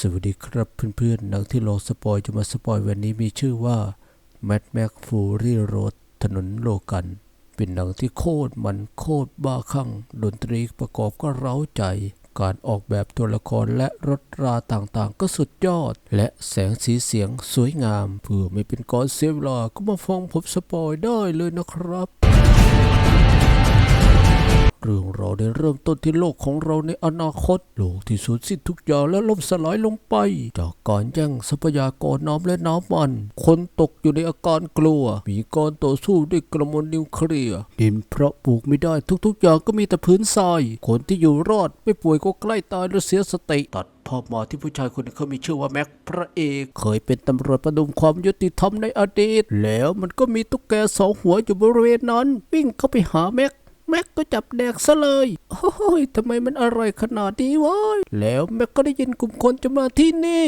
สวัสดีครับเพื่อนๆ หนังที่โลสปอยจะมาสปอยวันนี้มีชื่อว่า Mad Max Fury Road ถนนโลกัน เป็นหนังที่โคตรมันโคตรบ้าคลั่ง ดนตรีประกอบก็เร้าใจ การออกแบบตัวละครและรถราต่างๆ ก็สุดยอด และแสงสีเสียงสวยงาม เพื่อไม่เป็นการเสียเวลาก็มาฟังผมสปอยได้เลยนะครับ เรื่องเราได้เริ่มต้นที่โลกของเราในอนาคต โลกที่สูญสิ้นทุกอย่างและล่มสลายลงไป จากการแย่งทรัพยากรน้ำและน้ำมัน คนตกอยู่ในอาการกลัว มีการต่อสู้ด้วยกระมวลนิวเคลียร์ดินเพราะปลูกไม่ได้ทุกๆอย่างก็มีแต่พื้นทราย คนที่อยู่รอดไม่ป่วยก็ใกล้ตายและเสียสติตัดพ่อมาที่ผู้ชายคนนึงเขามีชื่อว่าแม็กพระเอกเคยเป็นตำรวจประดุมความยุติธรรมในอดีต แล้วมันก็มีตุ๊กแกสองหัวอยู่บริเวณนั้น วิ่งเข้าไปหาแม็ก แม็กก็จับแดกซะเลยโอ้ยทำไมมันอร่อยขนาดนี้วะแล้วแม็กก็ได้ยินกลุ่มคนจะมาที่นี่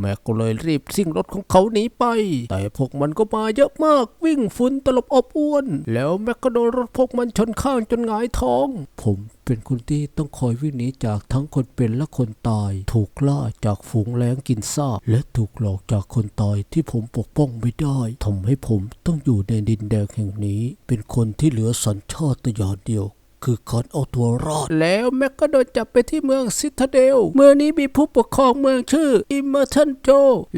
แม็กก็เลยรีบซิ่งรถของเขาหนีไป แต่พวกมันก็มาเยอะมากวิ่งฝุ่นตลบอบอวน แล้วแม็กก็โดนรถพวกมันชนข้างจนหงายท้อง ผมเป็นคนที่ต้องคอยวิ่งหนีจากทั้งคนเป็นและคนตาย ถูกล่าจากฝูงแล้งกินซากและถูกหลอกจากคนตายที่ผมปกป้องไม่ได้ทำให้ผมต้องอยู่ในดินแดนแห่งนี้ เป็นคนที่เหลือสัญชาตญาณเดียว คือการเอาตัวรอด แล้วแม็กก็โดนจับไปที่เมืองซิตาเดล เมื่อนี้มีผู้ปกครองเมืองชื่ออิมเมอร์ทันโจ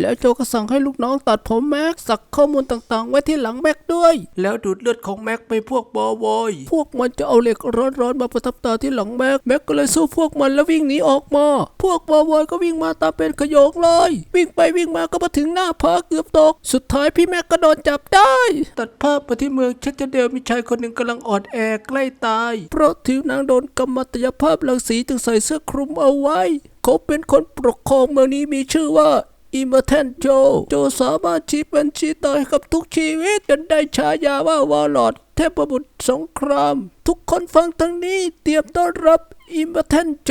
แล้วโจก็สั่งให้ลูกน้องตัดผมแม็กสักข้อมูลต่างๆ ไว้ที่หลังแม็กด้วย แล้วดูดเลือดของแม็กไปพวกบอวอยพวกมันจะเอาเหล็กร้อนๆมาประทับตาที่หลังแม็กแม็กก็เลยสู้พวกมันแล้ววิ่งหนีออกมา พวกบอวอยก็วิ่งมาตามเป็นขโยงเลย วิ่งไปวิ่งมาก็มาถึงหน้าผาเกือบตก สุดท้ายพี่แม็กก็โดนจับได้ ตัดภาพไปที่เมืองชัชเดลมีชายคนหนึ่งกำลังอ่อนแอใกล้ตายเพราะผิวหนังโดนกำมัตยภาพรังสีจึงใส่เสื้อคลุมเอาไว้ เขาเป็นคนปกครองเมืองนี้มีชื่อว่าอิมเมอร์เทนโจ โจสามารถชี้เป็นชี้ตายกับทุกชีวิตจนได้ฉายาว่าวอลลอดเทพบุตรสงคราม ทุกคนฟังทั้งนี้เตรียมต้อนรับอิมเมอร์เทนโจ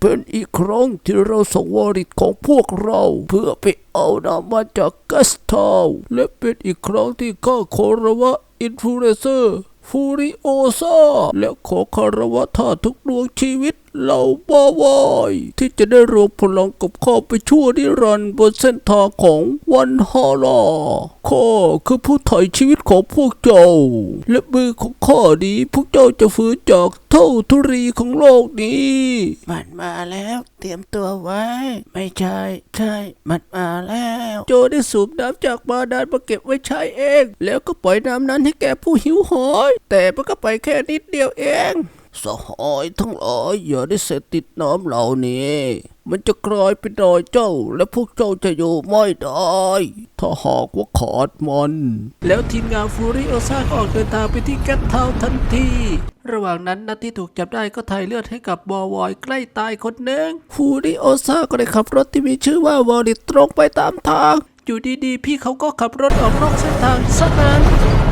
เป็นอีกครั้งที่เราส่งวอริตของพวกเรา เพื่อไปเอาน้ำมาจากกัสทาวและเป็นอีกครั้งที่ข้าขอระวะอินฟลูเอนเซอร์ ฟูริโอซาและขอคารวะท่าทุกดวงชีวิต เหล่าบาวายที่จะได้รวมพลังกับข้าไปชั่วนิรันดร์บนเส้นทางของวันฮาลาข้าคือผู้ไถ่ชีวิตของพวกเจ้า และมือของข้านี้พวกเจ้าจะฟื้นจากเท่าทุรีของโลกนี้ มันมาแล้วเตรียมตัวไว้ ไม่ใช่ ใช่ มันมาแล้ว โจได้สูบน้ำจากบาดาลมาเก็บไว้ใช้เอง แล้วก็ปล่อยน้ำนั้นให้แก่ผู้หิวโหยแต่มันก็ไปแค่นิดเดียวเอง สหายทั้งหลายอย่าได้เสพติดน้ำเหล่านี้ มันจะกลายเป็นรอยเจ้า และพวกเจ้าจะอยู่ไม่ได้ ถ้าหากว่าขาดมัน แล้วทีมงานฟูริโอซาก็ออกเดินทางไปที่แกตเทาทันที ระหว่างนั้นนัดที่ถูกจับได้ก็ถ่ายเลือดให้กับบอวอยใกล้ตายคนหนึ่งฟูริโอซาก็ได้ขับรถที่มีชื่อว่าวอริตตรงไปตามทาง อยู่ดีๆ พี่เขาก็ขับรถออกนอกเส้นทางซะนั้น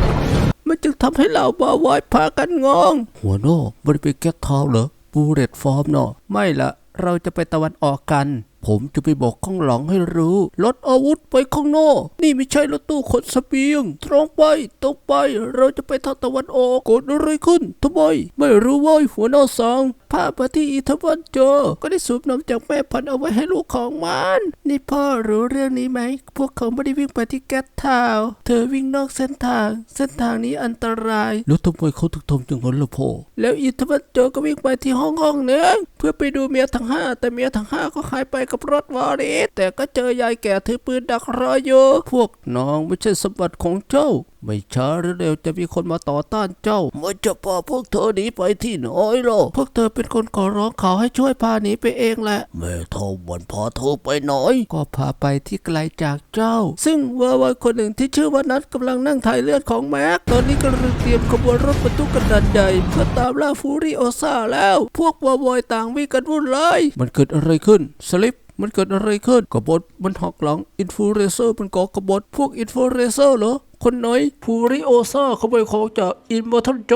มันจึงทำให้เราบาวายพากันงงหัวโน่ไม่ได้ไปแก๊กเท้าเหรอบูเรตฟอร์มเนาะไม่ละเราจะไปตะวันออกกัน ผมจะไปบอกข้างหลังให้รู้ลดอาวุธไปข้างนอก นี่ไม่ใช่รถตู้ขนเสบียง ตรงไป ตรงไป เราจะไปทางตะวันออกเกดอะไรขึ้นทำไม ไม่รู้เว่าหัวหน้าสังพาไปที่อีทวันเจอ ก็ได้สูบนมจากแม่พันธุ์เอาไว้ให้ลูกของมัน นี่พ่อรู้เรื่องนี้ไหม พวกเขาไม่ได้วิ่งไปที่แก๊สทาวน์เธอวิ่งนอกเส้นทาง เส้นทางนี้อันตราย แล้วทำไมเขาถึงทำอย่างนั้นล่ะพ่อแล้วอีทวันโจก็วิ่งไปที่ห้องห้องหนึ่งเพื่อไปดูเมียทั้งห้าแต่เมียทั้งห้าก็หายไปกับรถวอริสแต่ก็เจอยายแก่ถือปืนดักรออยู่ พวกน้องไม่ใช่สมบัติของเจ้า ไม่ช้าหรือเร็วจะมีคนมาต่อต้านเจ้ามันจะพาพวกเธอหนีไปที่ไหนล่ะพวกเธอเป็นคนขอร้องเขาให้ช่วยพาหนีไปเองแหละแม่เท่ามันพาเธอไปไหนก็พาไปที่ไกลจากเจ้า ซึ่งเวอร์วายคนหนึ่งที่ชื่อว่านัทกำลังนั่งถ่ายเลือดของแม็กตอนนี้กำลังเตรียมขบวนรถบรรทุกกระดานใหญ่เพื่อตามล่าฟูริโอซาแล้ว พวกวอร์วายต่างวิ่งกันวุ่นเลยมันเกิดอะไรขึ้นสลิปมันเกิดอะไรขึ้นกบฏมันหักหลังอินฟลูเรเซอร์มันก่อกบฏพวกอินฟลูเรเซอร์เหรอ คนไหนฟูริโอซาขโมยของจากอินมอทันโจ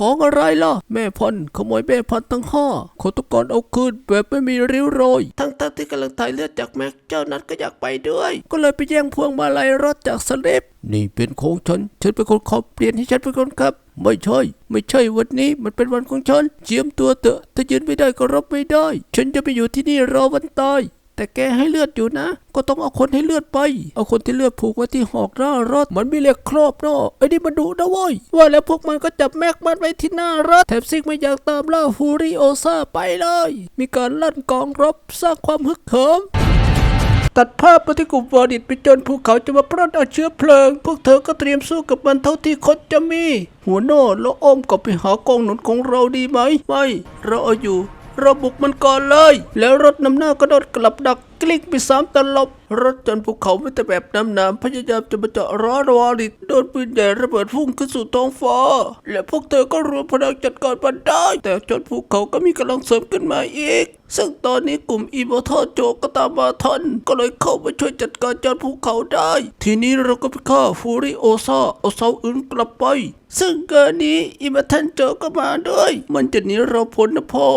ของอะไรล่ะ แม่พันขโมยแม่พันธุ์ทั้งห้าขาต้องการเอาคืนแบบไม่มีริ้วรอย ทั้งๆทงๆที่กำลังถ่ายเลือดจากแม็กเจ้านัดก็อยากไปด้วย ก็เลยไปแย่งพวงมาลัยรถจากสลิปนี่เป็นของฉัน ฉันเป็นคนขับเปลี่ยนให้ฉันเป็นคนขับ ไม่ใช่ ไม่ใช่วันนี้มันเป็นวันของฉันเจียมตัวเถอะถ้ายืนไม่ได้ก็รับไม่ได้ ฉันจะไปอยู่ที่นี่รอวันตาย แต่แกให้เลือดอยู่นะ ก็ต้องเอาคนให้เลือดไป เอาคนที่เลือดผูกไว้ที่หอกหน้ารถมันมีเหล็กครอบเนาะไอ้นี่มันดุนะเว้ยว่าแล้วพวกมันก็จับแม็กมันไว้ที่หน้ารถแถมซิกไม่อยากตามล่าฟูริโอซาไปเลย มีการลั่นกองรบสร้างความฮึกเหิมตัดภาพไปที่กลุ่มวอร์ดิตไปจนภูเขาจะมาปล้นเอาเชื้อเพลิง พวกเธอก็เตรียมสู้กับมันเท่าที่คนจะมี หัวโน่แล้วอ้อมกลับไปหากองหนุนของเราดีไหมไม่เราเอาอยู่ เราบุกมันก่อนเลย แล้วรถนำหน้าก็โดดกลับดัก กลิ้งไปสามตลบ รถจนภูเขาไม่แต่แบบน้ำน้ำพยายามจะมาเจาะร้อนวอริตโดนปืนใหญ่ระเบิดพุ่งขึ้นสู่ท้องฟ้า และพวกเธอก็รวมพลังจัดการมันได้ แต่จนภูเขาก็มีกำลังเสริมขึ้นมาอีก ซึ่งตอนนี้กลุ่มอีโมทอโจก็ตามมาทันก็เลยเข้ามาช่วยจัดการจนภูเขาได้ ทีนี้เราก็ไปฆ่าฟูริโอซาเอาเสาอื่นกลับไป ซึ่งเกินนี้อีมาทันโจก็มาด้วย มันจะหนีเราพ้นนะพ่อ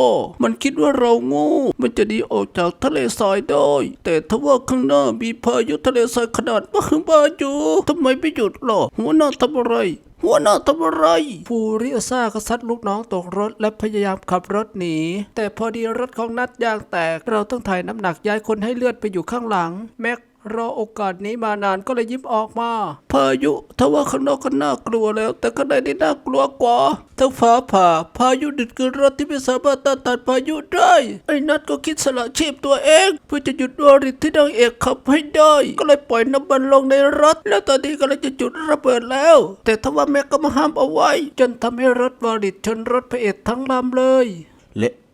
มันคิดว่าเราโงูมันจะหนีออกจากทะเลทรายได้แต่ทว่าข้างหน้ามีพายุทะเลทรายขนาดมหึมาอยู่ทำไมไม่หยุดล่ะหัวหน้าทำอะไรหัวหน้าทำอะไร ฟูริโอซ่าก็ซัดลูกน้องตกรถและพยายามขับรถหนี แต่พอดีรถของนัดยางแตก เราต้องถ่ายน้ำหนักย้ายคนให้เลือดไปอยู่ข้างหลัง แม็ก รอโอกาสนี้มานานก็เลยยิ้มออกมา พายุถ้าว่าข้างนอกก็น่ากลัวแล้ว แต่ข้างในนี่น่ากลัวกว่าทั้งฟ้าผ่า พายุดึดคือรถที่ไม่สามารถต้านทานพายุได้ ไอ้นัดก็คิดสละชีพตัวเอง เพื่อจะหยุดวอริทที่นางเอกขับให้ได้ ก็เลยปล่อยน้ำมันลงในรถ แล้วตอนนี้ก็เลยจะจุดระเบิดแล้ว แต่ทว่าแม็กก็มาห้ามเอาไว้ จนทำให้รถวอริชนรถพระเอกทั้งลำเลย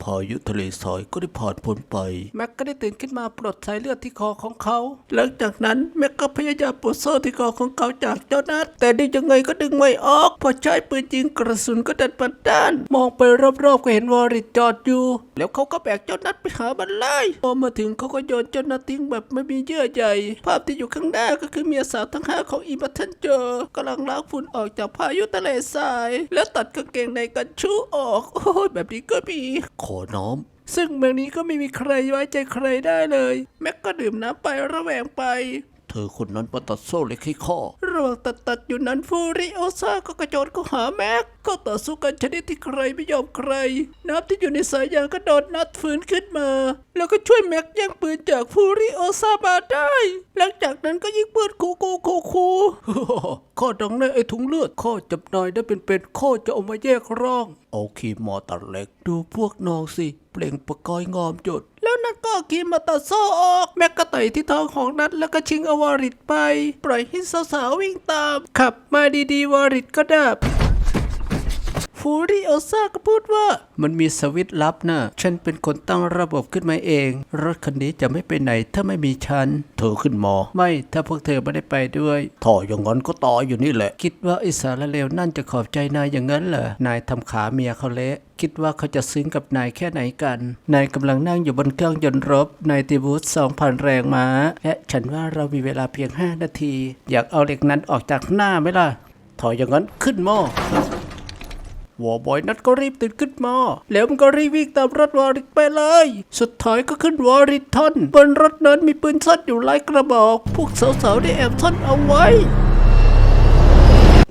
พายุทะเลทรายก็ได้ผ่านพ้นไป แม็กก็ได้ตื่นขึ้นมาปลดสายเลือดที่คอของเขา หลังจากนั้นแม็กก็พยายามปลดโซ่ที่คอของเขาจากเจ้านัดแต่ดึงยังไงก็ดึงไม่ออก พอใช้ปืนยิงกระสุนก็ดันปันด้าน มองไปรอบๆก็เห็นวอริทจอดอยู่ แล้วเขาก็แบกเจ้านัดไปหามันเลยพอมาถึงเขาก็โยนเจ้านัดทิ้งแบบไม่มีเยื่อใยภาพที่อยู่ข้างหน้าก็คือเมียสาวทั้งห้าของอีบัตทันเจอกำลังล้างฝุ่นออกจากพายุทะเลทราย แล้วตัดกางเกงในกันชูออก โอ้ยแบบนี้ก็มีขอน้อม ซึ่งเมืองนี้ก็ไม่มีใครไว้ใจใครได้เลย แม็กก็ดื่มน้ำไประแวงไป อคนนั้นประตัดโซ่เล็กให้ข้อระหว่างตัดตัดอยู่นั้นฟูริโอซาก็กระโจนเข้าหาแม็ก ก็ต่อสู้กันชนิดที่ใครไม่ยอมใครน้ำที่อยู่ในสายยางก็โดดนัดฟื้นขึ้นมา แล้วก็ช่วยแม็กแย่งปืนจากฟูริโอซามาได้ หลังจากนั้นก็ยิงปืนคูคูคูคูข้อดังในไอ้ถุงเลือดข้อจับนายได้เป็นเป็นข้อจะเอามาแยกร่างเอาคีมอตัดเล็ก ดูพวกน้องสิ ปล่งประกายงอมจดแล้วนักก็เอาคีมมาตัดโซ่ออก แม็กก็ต่อยที่ท้องของนัดแล้วก็ชิงอวาริตไป ปล่อยให้สาวๆวิ่งตาม ขับมาดีๆวาริตก็ดับ ฟูริโอซาก็พูดว่า มันมีสวิตช์ลับนะฉันเป็นคนตั้งระบบขึ้นมาเอง รถคันนี้จะไม่ไปไหนถ้าไม่มีฉัน เธอขึ้นมอ ไม่ถ้าพวกเธอไม่ได้ไปด้วยถ่ออย่างนั้นก็ต่ออยู่นี่แหละ คิดว่าไอ้สารเลวนั่นจะขอบใจนายอย่างนั้นเหรอนายทำขาเมียเขาเละคิดว่าเขาจะซึ้งกับนายแค่ไหนกัน นายกำลังนั่งอยู่บนเครื่องยนต์รบในติบูส2,000 แรงม้า และฉันว่าเรามีเวลาเพียง 5 นาที อยากเอาเหล็กนั้นออกจากหน้าไหมล่ะ ถอยอย่างนั้นขึ้นหม้อ วอบอยนัดก็รีบตื่นขึ้นมา แล้วมันก็รีบวิ่งตามรถวอริทไปเลย สุดท้ายก็ขึ้นวอริททอนบนรถนั้นมีปืนสั้นอยู่หลายกระบอก พวกสาวๆได้แอบซ่อนเอาไว้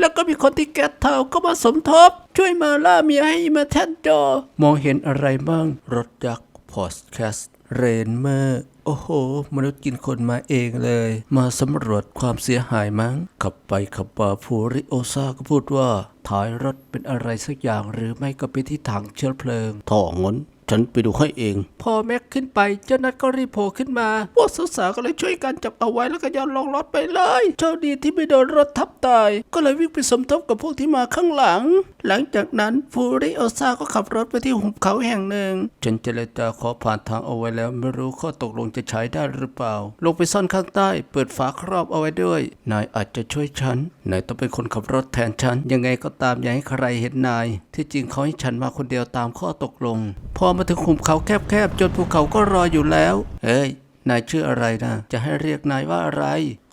แล้วก็มีคนที่แกะเท้าก็มาสมทบ ช่วยมาล่าเมียให้มาแทนจอ มองเห็นอะไรบ้าง รถยักษ์พอดแคสต์เรนเมอร์โอ้โห มนุษย์กินคนมาเองเลย มาสำรวจความเสียหายมั้งขับไปขับมาฟูริโอซาก็พูดว่า ท้ายรถเป็นอะไรสักอย่างหรือไม่ก็เป็นที่ถังเชื้อเพลิงท่องน ฉันไปดูให้เอง พอแม็กขึ้นไป เจ้านัดก็รีบโผล่ขึ้นมา พวกสาวๆก็เลยช่วยกันจับเอาไว้แล้วก็ย้อนลงรถไปเลย โชคดีที่ไม่โดนรถทับตาย ก็เลยวิ่งไปสมทบกับพวกที่มาข้างหลัง หลังจากนั้นฟูริโอซาก็ขับรถไปที่หุบเขาแห่งหนึ่ง ฉันเจรจาขอผ่านทางเอาไว้แล้ว ไม่รู้ข้อตกลงจะใช้ได้หรือเปล่า ลงไปซ่อนข้างใต้ เปิดฝาครอบเอาไว้ด้วย นายอาจจะช่วยฉัน นายต้องเป็นคนขับรถแทนฉัน ยังไงก็ตามอย่าให้ใครเห็นนาย ที่จริงเขาให้ฉันมาคนเดียวตามข้อตกลงพอมาถึงหุบเขาแคบๆ จนภูเขาก็รออยู่แล้ว เฮ้ย นายชื่ออะไรนะ จะให้เรียกนายว่าอะไร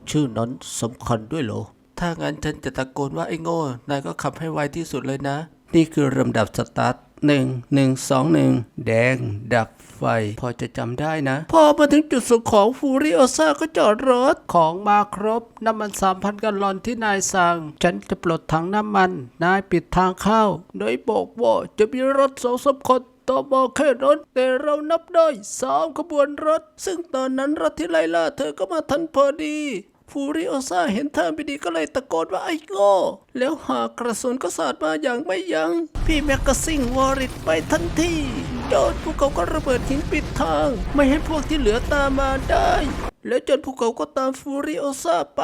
ชื่อนั้นสำคัญด้วยเหรอ ถ้างั้นฉันจะตะโกนว่าไอ้โง่ นายก็ขับให้ไวที่สุดเลยนะ นี่คือลำดับสตาร์ทหนึ่งหนึ่งสองหนึ่งแดง ดับไฟ พอจะจำได้นะ พอมาถึงจุดส่งของฟูริโอซาก็จอดรถ ของมาครบ น้ำมันสามพันกัลลอนที่นายสั่ง ฉันจะปลดถังน้ำมัน นายปิดทางเข้า โดยบอกว่าจะมีรถสองสามคน ต่อมาแค่รถแต่เรานับได้สามขบวนรถ ซึ่งตอนนั้นรถที่ไล่ล่าเธอก็มาทันพอดีฟูริโอซาเห็นท่าไม่ดีก็เลยตะโกนว่าไอ้โง่แล้วหากกระสุนก็สาดมาอย่างไม่ยัง้งพี่แม็กกาซิงวอริตไปทันทีโดนพวกเขาก็ระเบิดหินปิดทาง ไม่ให้พวกที่เหลือตามมาได้ แล้วจนภูเขาก็ตามฟูริโอซาไป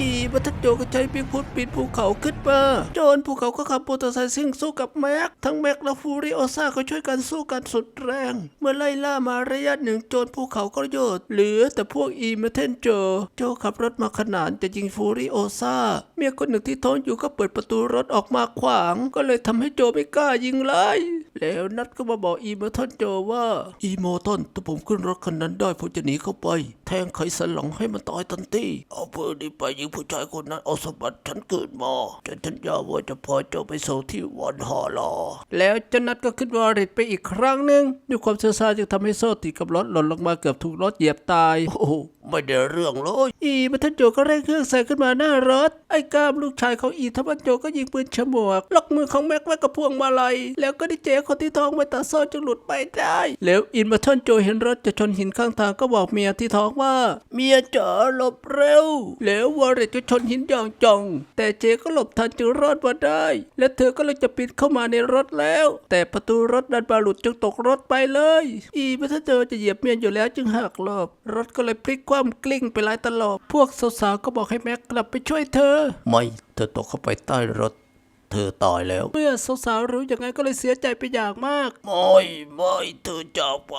อีบัตโจก็ใช้ปีกพุดปิดภูเขาขึ้นมาโจนภูเขาก็ขับมอเตอร์ไซค์ซิ่งสู้กับแม็ก ทั้งแม็กและฟูริโอซาก็ช่วยกันสู้กันสุดแรง เมื่อไล่ล่ามาระยะหนึ่งโจนภูเขาก็โยดเหลือแต่พวกอีเมเทนโจ โจขับรถมาขนานจะยิงฟูริโอซาเมียคนหนึ่งที่ท้องอยู่ก็เปิดประตูรถออกมาขวาง ก็เลยทำให้โจไม่กล้ายิงเลยแล้วนัดก็มาบอกอีเมเทนโจว่า อีโมทอนถ้าผมขึ้นรถคันนั้นได้ผมจะหนีเข้าไป แทงไขสันหลังให้มันตายทันทีเอาเพื่อนี้ไปยิงผู้ชายคนนั้นเอาสมบัติฉันเกิดมาฉันสัญญาว่าจะพาเจ้าไปส่งที่วันฮอลอแล้วเจานัดก็ขึ้นวอริดไปอีกครั้งหนึ่งด้วยความเชื่อซาจึงทำให้โซ่ติดกับรถหล่นลงมาเกือบถูกรถเหยียบตายโอ้โหไม่ได้เรื่องเลยอีบัตโจก็เร่งเครื่องใส่ขึ้นมาหน้ารถ ไอ้ก้ามลูกชายของอีทับัตโจก็ยิงปืนฉมวกล็อกมือของแม็กไว้กับพวงมาลัยแล้วก็ได้เจคนที่ท้องไปตัดโซ่จึงหลุดไปได้ แล้วอินบัตโจเห็นรถจะชนหินข้างทางก็บอกเมียที่ท้องว่าเมียจ๋าหลบเร็ว แล้ววอร์เรตจะชนหินอย่างจัง แต่เจก็หลบทันจึงรอดมาได้ และเธอก็เลยจะปิดเข้ามาในรถแล้ว แต่ประตูรถดันบาหลุดจึงตกรถไปเลย อีบัตโจจะเหยียบเมียอยู่แล้วจึงหักหลบ รถก็เลยพลิกคว่ำกลิ้งไปหลายตลบ พวกสาวๆก็บอกให้แม็กกลับไปช่วยเธอ ไม่เธอตกเข้าไปใต้รถเธอตายแล้ว เมื่อสาวๆรู้อย่างไงก็เลยเสียใจไปอย่างมาก ไม่ ไม่ เธอจากไป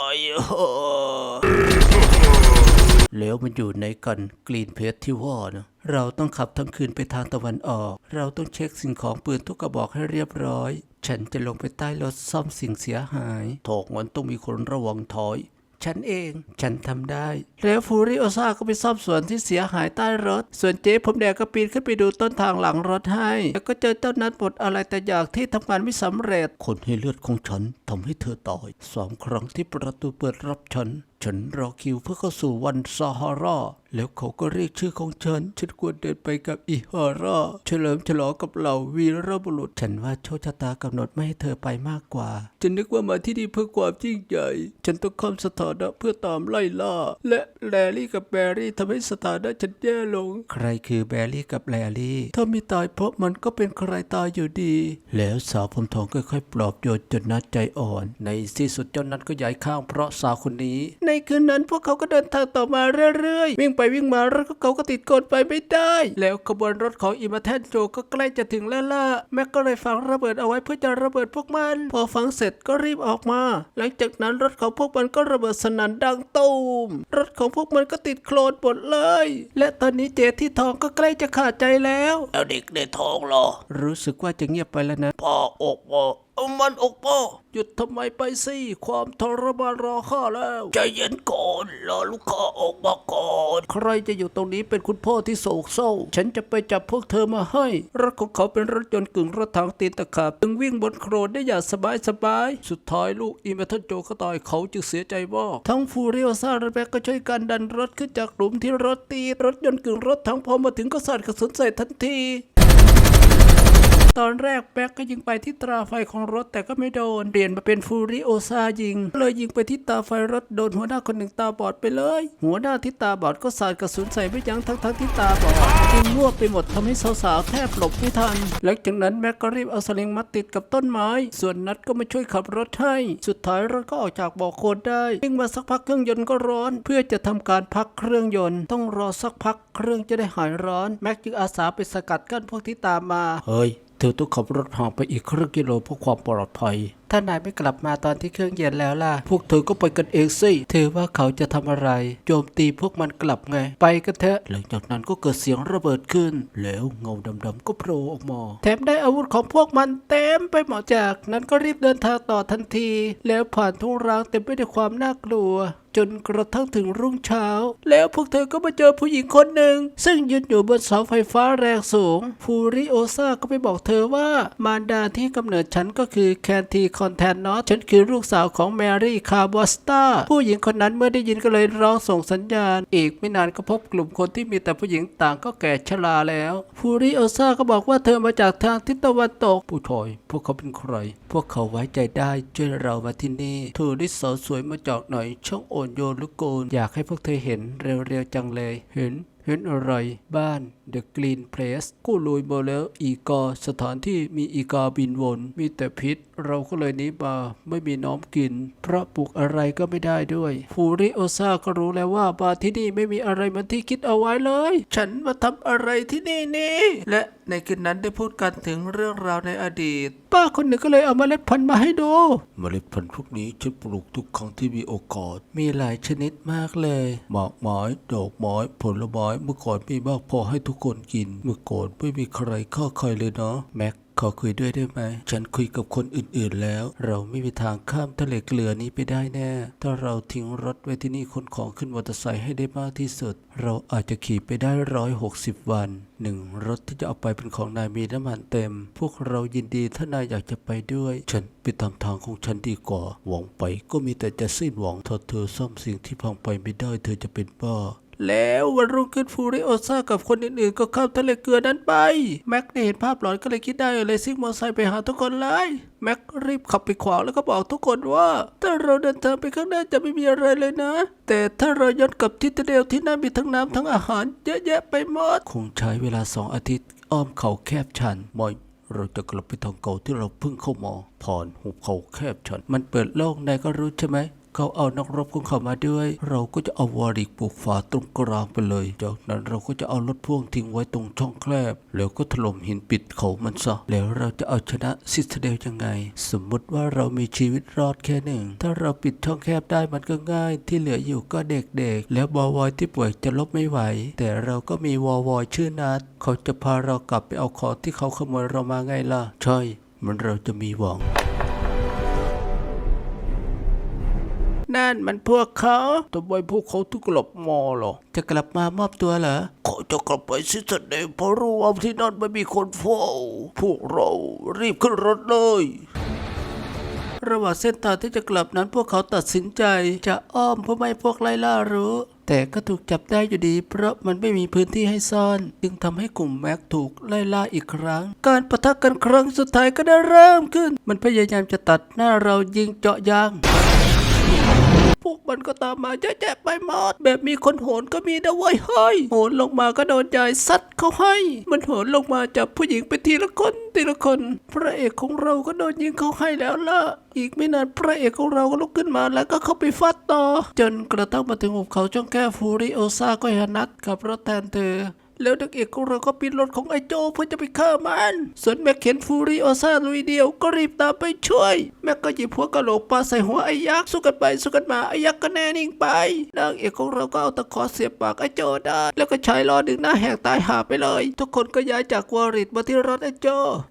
แล้วมันอยู่ในกันกรีนเพจที่ว่านะเราต้องขับทั้งคืนไปทางตะวันออก เราต้องเช็คสิ่งของปืนทุกกระบอกให้เรียบร้อย ฉันจะลงไปใต้รถซ่อมสิ่งเสียหายถกมันต้องมีคนระวังถอยฉันเอง ฉันทำได้ แล้วฟูริโอซาก็ไปซ่อมสวนที่เสียหายใต้รถ ส่วนเจ๊ผมแดงก็ปีนขึ้นไปดูต้นทางหลังรถให้ แล้วก็เจอเจ้านัดบดอะไรแต่อยางที่ทำงานไม่สำเร็จ คนให้เลือดของฉันทำให้เธอตายสองครั้งที่ประตูเปิดรับฉัน ฉันรอคิวเพื่อเข้าสู่วันซาฮารา แล้วเขาก็เรียกชื่อของฉัน ฉันควรเดินไปกับอิฮารา เฉลิมฉลองกับเหล่าวีรบุรุษ ฉันว่าโชคชะตากำหนดไม่ให้เธอไปมากกว่า ฉันนึกว่ามาที่นี่เพื่อความยิ่งใหญ่ ฉันต้องข้ามสถานะเพื่อตามไล่ล่า และแลลี่กับแบรี่ทำให้สถานะฉันแย่ลง ใครคือแบรี่กับแลลี่ ถ้าม่ตายเพราะมันก็เป็นใครตายอยู่ดี แล้วสาวผมทองค่อยๆปลอบโยนจนนัดใจอ่อน ในที่สุดเจ้านัดก็ย้ายข้างเพราะสาวคนนี้ในคืนนั้นพวกเขาก็เดินทางต่อมาเรื่อยๆ วิ่งไปวิ่งมารถของเขาก็ติดกดไปไม่ได้ แล้วขบวนรถของอิมาแทนโจก็ใกล้จะถึงแล้วล่ะแม็กก็เลยฝังระเบิดเอาไว้เพื่อจะระเบิดพวกมัน พอฝังเสร็จก็รีบออกมา หลังจากนั้นรถของพวกมันก็ระเบิดสนั่นดังตูมรถของพวกมันก็ติดโคลนหมดเลย และตอนนี้เจที่ท้องก็ใกล้จะขาดใจแล้วแล้วเด็กในท้องเหรอรู้สึกว่าจะเงียบไปแล้วนะพ่ออกพ่อ เอามันอกพ่อหยุดทำไมไปสิ ความทรมานรอข้าแล้วใจเย็นก่อนรอลูกค้าออกมาก่อน ใครจะอยู่ตรงนี้เป็นคุณพ่อที่โศกเศร้า ฉันจะไปจับพวกเธอมาให้ รถของเขาเป็นรถยนต์กึ่งรถถังตีนตะขาบจึงวิ่งบนโครนได้อย่างสบายสบายๆสุดท้ายลูกอีเมทันโจก็ตายเขาจึงเสียใจมากทั้งฟูเรียซาและแบกก็ช่วยกันดันรถขึ้นจากหลุมที่รถตีรถยนต์กึ่งรถถังพอมาถึงก็สาดกระสุนใส่ทันที ตอนแรกแบ็กก็ยิงไปที่ตราไฟของรถแต่ก็ไม่โดน เปลี่ยนมาเป็นฟูริโอซายิง เลยยิงไปที่ตาไฟรถโดนหัวหน้าคนหนึ่งตาบอดไปเลย หัวหน้าที่ตาบอดก็สาดกระสุนใส่ไม่ยั้งทั้งทั้งที่ตาบอดยิงมั่วไปหมดทำให้สาวๆแทบหลบไม่ทัน หลังจากนั้นแม็กก็รีบเอาสลิงมัดติดกับต้นไม้ ส่วนนัดก็มาช่วยขับรถให้ สุดท้ายรถก็ออกจากบ่อโคลนได้วิ่งมาสักพักเครื่องยนต์ก็ร้อน เพื่อจะทำการพักเครื่องยนต์ ต้องรอสักพักเครื่องจะได้หายร้อน แม็กจึงอาสาไปสกัดกั้นพวกที่ตามมาเฮ้ย เธอต้องขับรถห่างไปอีกครึ่งกิโลเพื่อความปลอดภัย ถ้านายไม่กลับมาตอนที่เครื่องเย็นแล้วล่ะ พวกเธอก็ไปกันเองสิเธอว่าเขาจะทำอะไร โจมตีพวกมันกลับไง ไปกันเถอะ หลังจากนั้นก็เกิดเสียงระเบิดขึ้น แล้วเงาดำๆก็โผล่ออกมา แถมได้อาวุธของพวกมันเต็มไปหมดจาก นั้นก็รีบเดินทางต่อทันที แล้วผ่านทุ่งร้างเต็มไปด้วยความน่ากลัวจนกระทั่งถึงรุ่งเช้า แล้วพวกเธอก็มาเจอผู้หญิงคนหนึ่ง ซึ่งยืนอยู่บนเสาไฟฟ้าแรงสูงฟูริโอซาก็ไปบอกเธอว่ามารดาที่กำเนิดฉันก็คือแคนทีคอนแทนนอตฉันคือลูกสาวของแมรี่คาร์บอสตาผู้หญิงคนนั้นเมื่อได้ยินก็เลยร้องส่งสัญญาณ อีกไม่นานก็พบกลุ่มคนที่มีแต่ผู้หญิงต่างก็แก่ชราแล้วฟูริโอซาก็บอกว่าเธอมาจากทางทิศตะวันตกผู้ชายพวกเขาเป็นใคร พวกเขาไว้ใจได้ช่วยเรามาที่นี่เธอได้สาวสวยมาจากหนช่างอ่อนโยนเหลือเกินอยากให้พวกเธอเห็นเร็วๆจังเลย เห็น เห็นอะไรบ้าน The Green Place ก็ลุยมาแล้วอีกาสถานที่มีอีกาบินวน มีแต่พิษ เราก็เลยหนี้มาไม่มีน้อมกิน เพราะปลูกอะไรก็ไม่ได้ด้วยฟูริโอซาก็รู้แล้วว่าบาที่นี่ไม่มีอะไรเหมันที่คิดเอาไว้เลย ฉันมาทำอะไรที่นี่นี่และ ในคืนนั้นได้พูดกันถึงเรื่องราวในอดีต ป้าคนหนึ่งก็เลยเอาเมล็ดพันธุ์มาให้ดูเมล็ดพันธุ์พวกนี้ฉันปลูกทุกครั้งที่มีโอกาส มีหลายชนิดมากเลยหมากไม้ดอกไม้ผลไม้เมื่อก่อนมีมากพอให้ทุกคนกิน เมื่อก่อนไม่มีใครฆ่าใครเลยเนาะแม็ก ขอคุยด้วยได้ไหม ฉันคุยกับคนอื่นๆแล้ว เราไม่มีทางข้ามทะเลเกลือนี้ไปได้แน่ ถ้าเราทิ้งรถไว้ที่นี่ขนของขึ้นมอเตอร์ไซค์ให้ได้มากที่สุด เราอาจจะขี่ไปได้ร้อยหกสิบวันหนึ่งรถที่จะเอาไปเป็นของนายมีน้ำมันเต็ม พวกเรายินดีถ้านายอยากจะไปด้วย ฉันไปตามทางของฉันดีกว่า หวังไปก็มีแต่จะสิ้นหวังถ้าเธอซ่อมสิ่งที่พังไปไม่ได้เธอจะเป็นบ้า แล้ววันรุ่งขึ้นฟูริโอซ่ากับคนอื่นๆ ก็ข้ามทะเลเกลือนั้นไป แม็กได้เห็นภาพหลอนก็เลยคิดได้เลยซิ่งมอเตอร์ไซค์ไปหาทุกคนเลยแม็กรีบขับไปขวางแล้วก็บอกทุกคนว่า ถ้าเราเดินทางไปข้างหน้าจะไม่มีอะไรเลยนะ แต่ถ้าเราย้อนกลับทิศเดียวที่นั่นมีทั้งน้ำทั้งอาหารเยอะแยะไปหมดคงใช้เวลาสองอาทิตย์ อ้อมเขาแคบชันมอยเราจะกลับไปทางเก่าที่เราเพิ่งเข้ามาผ่านหุบเขาแคบชัน มันเปิดโล่งนายก็รู้ใช่ไหม เขาเอานักรบของเขามาด้วย เราก็จะเอาวอริกปลูกฝาตรงกลางไปเลย จากนั้นเราก็จะเอารถพ่วงทิ้งไว้ตรงช่องแคบ แล้วก็ถล่มหินปิดเขามันซะ แล้วเราจะเอาชนะซิสเดลยังไง สมมุติว่าเรามีชีวิตรอดแค่หนึ่ง ถ้าเราปิดช่องแคบได้มันก็ง่าย ที่เหลืออยู่ก็เด็กๆ แล้วบอวอยที่ป่วยจะลบไม่ไหว แต่เราก็มีวอวอยชื่อนัดเขาจะพาเรากลับไปเอาของที่เขาขโมยเรามาไงล่ะ ใช่ มันเราจะมีหวัง นั่นมันพวกเขาทำไมพวกเขาถึงกลับมาหรอ จะกลับมามอบตัวเหรอเขาจะกลับไปซิสเดย์เพราะรู้ว่าที่นั่นไม่มีคนเฝ้า พวกเรารีบขึ้นรถเลยระหว่างเส้นทางที่จะกลับนั้นพวกเขาตัดสินใจจะอ้อมเพื่อไม่ให้พวกไล่ล่ารู้ แต่ก็ถูกจับได้อยู่ดี เพราะมันไม่มีพื้นที่ให้ซ่อน จึงทำให้กลุ่มแม็กถูกไล่ล่าอีกครั้ง การประทะกันครั้งสุดท้ายก็ได้เริ่มขึ้น มันพยายามจะตัดหน้าเรายิงเจาะยาง พวกมันก็ตามมาเยอะแยะไปหมดแบบมีคนโหนก็มีนะเว้ยเฮ้ยโหนลงมาก็โดนยายซัดเขาให้ มันโหนลงมาจับผู้หญิงไปทีละคนทีละคน พระเอกของเราก็โดนยิงเขาให้แล้วล่ะ อีกไม่นานพระเอกของเราก็ลุกขึ้นมาแล้วก็เข้าไปฟาดต่อ จนกระทั่งมาถึงหุบเขาจ้องแก้ฟูริโอซาก็เห็นนัดกับรถแทนเธอ แล้วนักเอกของเราก็ปีนรถของไอ้โจเพื่อจะไปฆ่ามัน ส่วนแม็กเห็นฟูริโอซาลุยเดียวก็รีบตามไปช่วย แม็กก็หยิบหัวกะโหลกปาใส่หัวไอ้ยักษ์สู้กันไปสู้กันมาไอ้ยักษ์ก็แน่นิ่งไป นางเอกของเราก็เอาตะขอเสียบปากไอ้โจได้ แล้วก็ใช้ล้อดึงหน้าแหกตายหาไปเลย ทุกคนก็ย้ายจากวอริตมาที่รถไอ้โจ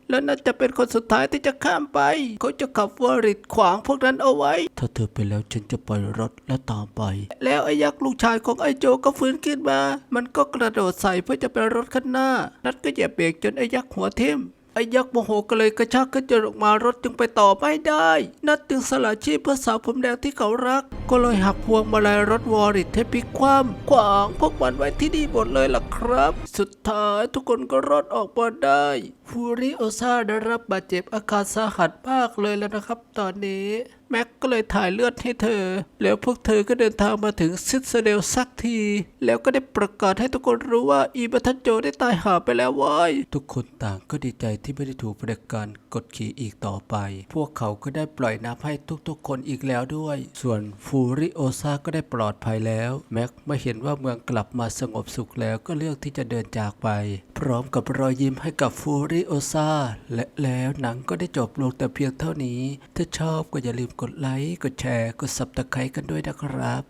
แล้วนั่นจะเป็นคนสุดท้ายที่จะข้ามไป เขาจะขับวอริตขวางพวกนั้นเอาไว้ ถ้าเธอไปแล้วฉันจะปล่อยรถและตามไป แล้วไอ้ยักษ์ลูกชายของไอ้โจก็ฟื้นขึ้นมา มันก็กระโดดใส่เพื่อจะเป็นรถข้างหน้า นัดก็เหยียบเบรกจนไอ้ยักษ์หัวทิ่มไอ้ยักษ์โมโหก็เลยกระชากขึ้นจนออกมารถจึงไปต่อไม่ได้ นัดจึงสละชีพเพื่อสาวผมแดงที่เขารัก ก็เลยหักพวงมาลัยรถวอริทให้พลิกคว่ำขวางพวกมันไว้ที่นี่หมดเลยล่ะครับ สุดท้ายทุกคนก็รอดออกมาได้ ฟูริโอซาได้รับบาดเจ็บอาการสาหัสมากเลยแล้วนะครับ ตอนนี้ แม็กก็เลยถ่ายเลือดให้เธอ แล้วพวกเธอก็เดินทางมาถึงซิสเดลสักที แล้วก็ได้ประกาศให้ทุกคนรู้ว่าอีบัทันโจได้ตายหาไปแล้วเว้ยทุกคนต่างก็ดีใจที่ไม่ได้ถูกบริการกดขี่อีกต่อไป พวกเขาก็ได้ปล่อยน้ำให้ทุกๆ คนอีกแล้วด้วย ส่วนฟูริโอซาก็ได้ปลอดภัยแล้วแม็กเมื่อเห็นว่าเมืองกลับมาสงบสุขแล้วก็เลือกที่จะเดินจากไป พร้อมกับรอยยิ้มให้กับฟูริโอซาและแล้วหนังก็ได้จบลงแต่เพียงเท่านี้ ถ้าชอบก็อย่าลืมกดไลค์ กดแชร์ กดสับตะไคร้กันด้วยนะครับ